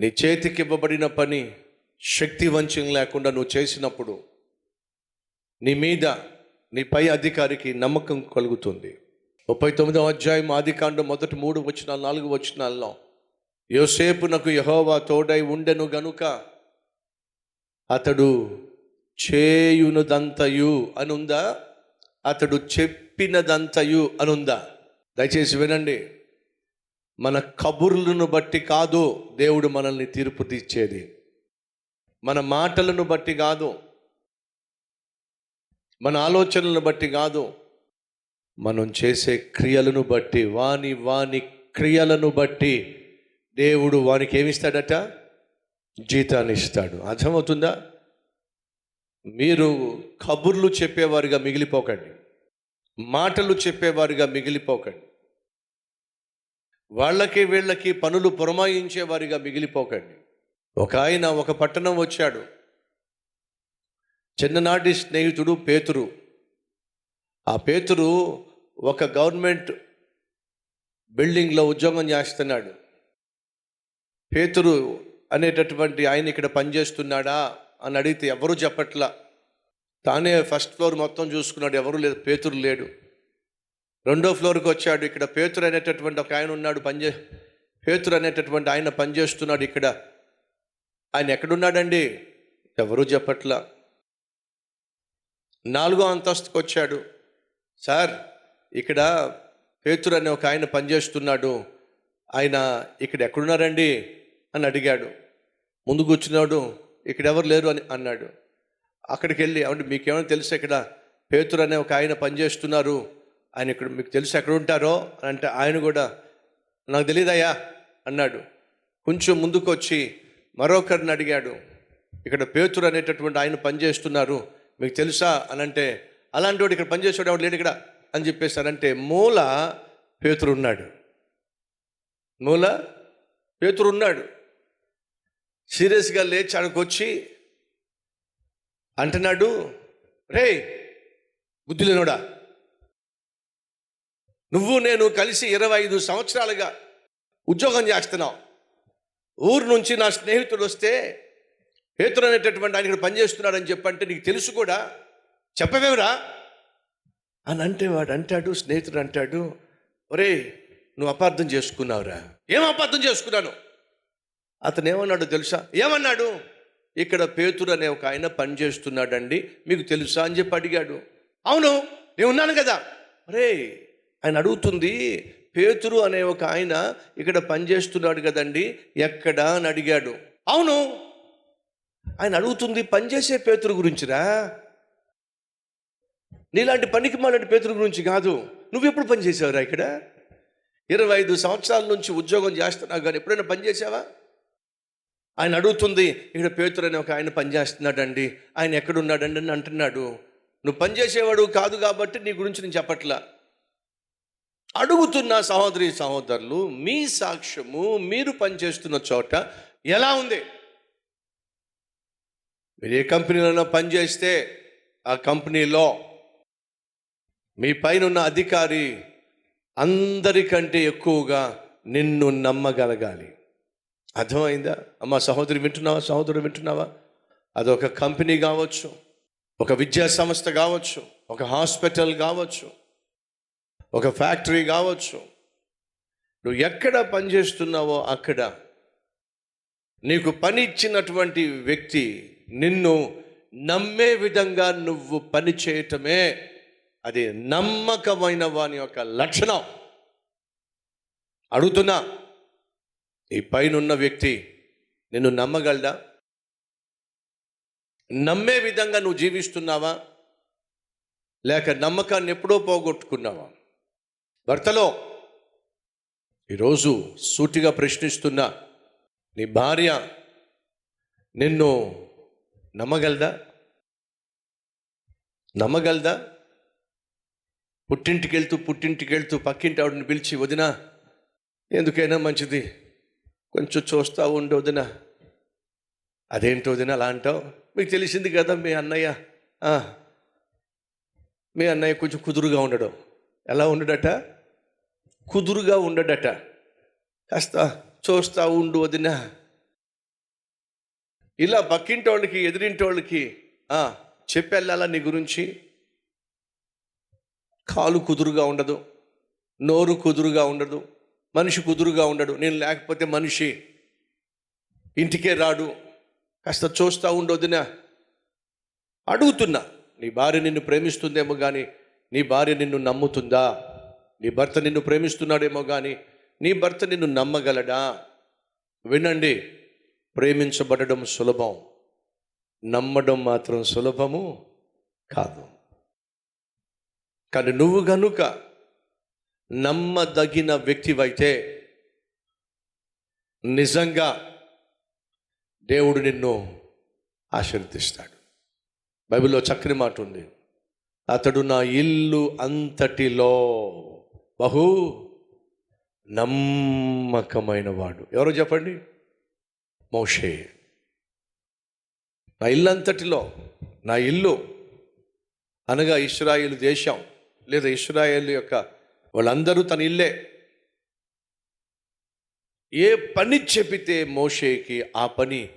నీ చేతికి ఇవ్వబడిన పని శక్తి వంచం లేకుండా నువ్వు చేసినప్పుడు నీ మీద నీ పై అధికారికి నమ్మకం కలుగుతుంది. ముప్పై తొమ్మిదవ అధ్యాయం ఆదికాండం మొదటి మూడు వచ్చిన నాలుగు వచ్చినాల్లో యోసేపు నాకు యహోవా తోడై ఉండెను గనుక అతడు చేయునదంతయు అనుందా? అతడు చెప్పినదంతయు అనుందా? దయచేసి వినండి. మన కబుర్లను బట్టి కాదు దేవుడు మనల్ని తీర్పు తీర్చేది. మన మాటలను బట్టి కాదు. మన ఆలోచనలను బట్టి కాదు. మనం చేసే క్రియలను బట్టి వాని వాని క్రియలను బట్టి దేవుడు వానికి ఏమిస్తాడట? జీతాన్ని ఇస్తాడు. అర్థమవుతుందా? మీరు కబుర్లు చెప్పేవారుగా మిగిలిపోకండి. మాటలు చెప్పేవారుగా మిగిలిపోకండి. వాళ్ళకి వీళ్ళకి పనులు పురమాయించేవారిగా మిగిలిపోకండి. ఒక ఆయన ఒక పట్టణం వచ్చాడు. చిన్ననాటి స్నేహితుడు పేతురు. ఆ పేతురు ఒక గవర్నమెంట్ బిల్డింగ్లో ఉద్యోగం చేస్తున్నాడు. పేతురు అనేటటువంటి ఆయన ఇక్కడ పనిచేస్తున్నాడా అని అడిగితే ఎవరు చెప్పట్లా? తానే ఫస్ట్ ఫ్లోర్ మొత్తం చూసుకున్నాడు ఎవరు లేదు పేతురు లేడు. రెండో ఫ్లోర్కి వచ్చాడు. ఇక్కడ పేతురు అనేటటువంటి ఒక ఆయన ఉన్నాడు. పనిచే పేతురు అనేటటువంటి ఆయన పనిచేస్తున్నాడు ఇక్కడ. ఆయన ఎక్కడున్నాడండి? ఎవరు చెప్పట్లా? నాలుగో అంతస్తుకు వచ్చాడు. సార్ ఇక్కడ పేతురు అనే ఒక ఆయన పనిచేస్తున్నాడు ఆయన ఇక్కడ ఎక్కడున్నారండి? అని అడిగాడు. ముందు కూర్చున్నాడు. ఇక్కడ ఎవరు లేరు అని అన్నాడు. అక్కడికి వెళ్ళి అవును మీకేమైనా తెలుసు ఇక్కడ? పేతురు అనే ఒక ఆయన పనిచేస్తున్నారు ఆయన ఇక్కడ మీకు తెలుసు ఎక్కడ ఉంటారో అని అంటే ఆయన కూడా నాకు తెలియదయ్యా అన్నాడు. కొంచెం ముందుకు వచ్చి మరొకరిని అడిగాడు. ఇక్కడ పేతురు అనేటటువంటి ఆయన పనిచేస్తున్నారు మీకు తెలుసా అని అంటే అలాంటి వాడు ఇక్కడ పనిచేసేవాడు ఎవడు లేడు ఇక్కడ అని చెప్పేసారంటే మూల పేతురు ఉన్నాడు. మూల పేతురు ఉన్నాడు. సీరియస్గా లేచి ఆడికి అంటున్నాడు రే బుద్ధి లేనోడా? నువ్వు నేను కలిసి ఇరవై ఐదు సంవత్సరాలుగా ఉద్యోగం చేస్తున్నావు ఊరు నుంచి నా స్నేహితుడు వస్తే పేతురు అనేటటువంటి ఆయన ఇక్కడ పనిచేస్తున్నాడని చెప్పంటే నీకు తెలుసు కూడా. చెప్పవేమిరా? అని అంటే వాడు అంటాడు స్నేహితుడు అంటాడు ఒరే నువ్వు అపార్థం చేసుకున్నావురా. ఏం అపార్థం చేసుకున్నాను? అతను ఏమన్నాడు తెలుసా? ఏమన్నాడు? ఇక్కడ పేతురు అనే ఒక ఆయన పని చేస్తున్నాడండి మీకు తెలుసా? అని చెప్పి అడిగాడు. అవును నేను ఉన్నాను కదా. అరే ఆయన అడుగుతుంది పేతురు అనే ఒక ఆయన ఇక్కడ పనిచేస్తున్నాడు కదండి ఎక్కడ? అని అడిగాడు. అవును. ఆయన అడుగుతుంది పనిచేసే పేతురు గురించిరా? నీలాంటి పనికి మాలాంటి పేతురు గురించి కాదు. నువ్వు ఎప్పుడు పనిచేసావురా ఇక్కడ? ఇరవై ఐదు సంవత్సరాల నుంచి ఉద్యోగం చేస్తున్నావు కానీ ఎప్పుడైనా పనిచేసావా ఆయన అడుగుతుంది ఇక్కడ పేతురు అనే ఒక ఆయన పనిచేస్తున్నాడండి ఆయన ఎక్కడున్నాడండి? అని అంటున్నాడు. నువ్వు పనిచేసేవాడు కాదు కాబట్టి నీ గురించి నేను చెప్పట్లా. అడుగుతున్న సహోదరి సహోదరులు మీ సాక్ష్యము మీరు పనిచేస్తున్న చోట ఎలా ఉంది? మీరు ఏ కంపెనీలో పనిచేస్తే ఆ కంపెనీలో మీ పైన ఉన్న అధికారి అందరికంటే ఎక్కువగా నిన్ను నమ్మగలగాలి. అర్థమైందా? అమ్మ సహోదరి వింటున్నావా? సహోదరుడు వింటున్నావా? అదొక కంపెనీ కావచ్చు ఒక విద్యా సంస్థ కావచ్చు ఒక హాస్పిటల్ కావచ్చు ఒక ఫ్యాక్టరీ కావచ్చు. నువ్వు ఎక్కడ పనిచేస్తున్నావో అక్కడ. నీకు పని ఇచ్చినటువంటి వ్యక్తి నిన్ను నమ్మే విధంగా నువ్వు పని చేయటమే అది నమ్మకమైన వాని యొక్క లక్షణం. అడుగుతున్నా ఈ పైనున్న వ్యక్తి నిన్ను నమ్మగలడా? నమ్మే విధంగా నువ్వు జీవిస్తున్నావా? లేక నమ్మకాన్ని ఎప్పుడో పోగొట్టుకున్నావా? భర్తలో ఈరోజు సూటిగా ప్రశ్నిస్తున్న నీ భార్య నిన్ను నమ్మగలదా? నమ్మగలదా? పుట్టింటికి వెళ్తూ పుట్టింటికి వెళ్తూ పక్కింటి ఆవిడని పిలిచి వదినా ఎందుకైనా మంచిది. కొంచెం చూస్తా ఉండు వదిన. అదేంటో వదిన అలా అంటావు? మీకు తెలిసింది కదా మీ అన్నయ్య మీ అన్నయ్య కొంచెం కుదురుగా ఉండడం. ఎలా ఉండడట? కుదురుగా ఉండడట. కాస్త చూస్తూ ఉండు వదిన. ఇలా పక్కింటోళ్ళకి వాళ్ళకి ఎదిరింటి చెప్పెళ్ళాలా నీ గురించి? కాలు కుదురుగా ఉండదు. నోరు కుదురుగా ఉండదు. మనిషి కుదురుగా ఉండడు. నేను లేకపోతే మనిషి ఇంటికే రాడు. కాస్త చూస్తూ ఉండొద్దునా అడుగుతున్నా నీ భార్య నిన్ను ప్రేమిస్తుందేమో కానీ నీ భార్య నిన్ను నమ్ముతుందా? నీ భర్త నిన్ను ప్రేమిస్తున్నాడేమో కానీ నీ భర్త నిన్ను నమ్మగలడా? వినండి ప్రేమించబడడం సులభం. నమ్మడం మాత్రం సులభము కాదు. కానీ నువ్వు గనుక నమ్మదగిన వ్యక్తివైతే నిజంగా దేవుడు నిన్ను ఆశీర్దిస్తాడు బైబిల్లో చక్కని మాట ఉంది. అతడు నా ఇల్లు అంతటిలో బహు నమ్మకమైన వాడు ఎవరో చెప్పండి? మోషే. నా ఇల్లు అంతటిలో నా ఇల్లు అనగా ఇస్రాయేల్ దేశం లేదా ఇస్రాయేల్ యొక్క వాళ్ళందరూ తన ఇల్లే. ఏ పని చెబితే మోషేకి ఆ పని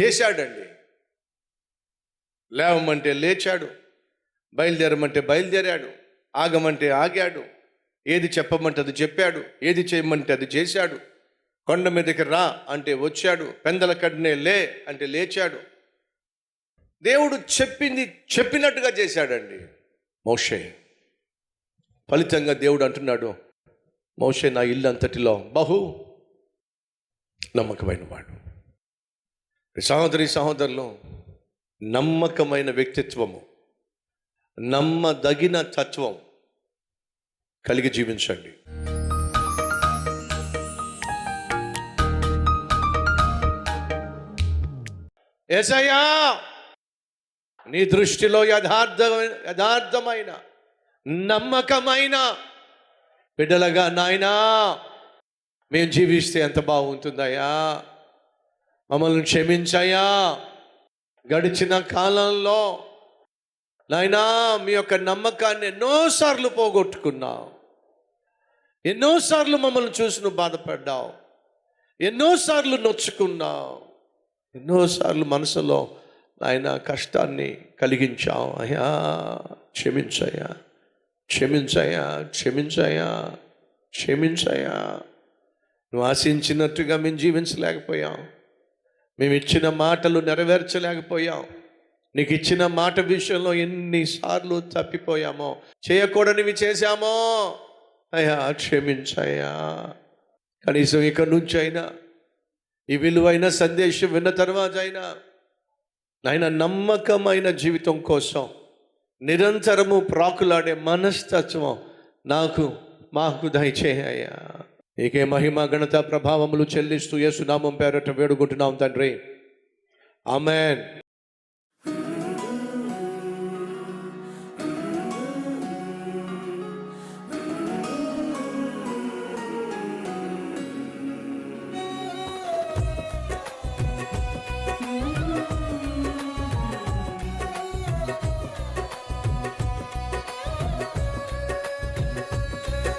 చేశాడండి? లేవమంటే లేచాడు బయలుదేరమంటే బయలుదేరాడు ఆగమంటే ఆగాడు ఏది చెప్పమంటే అది చెప్పాడు ఏది చేయమంటే అది చేశాడు. కొండ మీదకి రా అంటే వచ్చాడు పెందల కడ్నే లే అంటే లేచాడు. దేవుడు చెప్పింది చెప్పినట్టుగా చేశాడండి మోషే. ఫలితంగా దేవుడు అంటున్నాడు మోషే నా ఇల్లు అంతటిలో బహు నమ్మకమైన వాడు. సహోదరి సహోదరులు నమ్మకమైన వ్యక్తిత్వము నమ్మదగిన తత్వం కలిగి జీవించండి. ఏసయ్యా నీ దృష్టిలో యథార్థ యథార్థమైన నమ్మకమైన బిడ్డలుగా నాయనా మేము జీవిస్తే ఎంత బాగుంటుందయ్యా. మమ్మల్ని క్షమించయ్యా. గడిచిన కాలంలో నాయనా మీ యొక్క నమ్మకాన్ని ఎన్నోసార్లు పోగొట్టుకున్నాం. ఎన్నోసార్లు మమ్మల్ని చూసి నువ్వు బాధపడ్డావు. ఎన్నోసార్లు నొచ్చుకున్నావు. ఎన్నోసార్లు మనసులో ఆయన కష్టాన్ని కలిగించావు. అయ్యా క్షమించయ్యా క్షమించయ్యా క్షమించయ్యా క్షమించయ్యా. నువ్వు ఆశించినట్టుగా మేము జీవించలేకపోయాం. మేము ఇచ్చిన మాటలు నెరవేర్చలేకపోయాం. నీకు ఇచ్చిన మాట విషయంలో ఎన్నిసార్లు తప్పిపోయామో. చేయకూడనివి చేశామో. అయ్యా క్షమించయ్యా కనీసం ఇక్కడి నుంచి అయినా ఈ విలువైన సందేశం విన్న తర్వాత అయినా ఆయన నమ్మకమైన జీవితం కోసం నిరంతరము ప్రాకులాడే మనస్తత్వం నాకు మాకు దయచేయ్యా నీకే మహిమ ఘనత ప్రభావములు చెల్లిస్తూ యేసునామం పేరట వేడుకుంటున్నాం తండ్రి. ఆమెన్.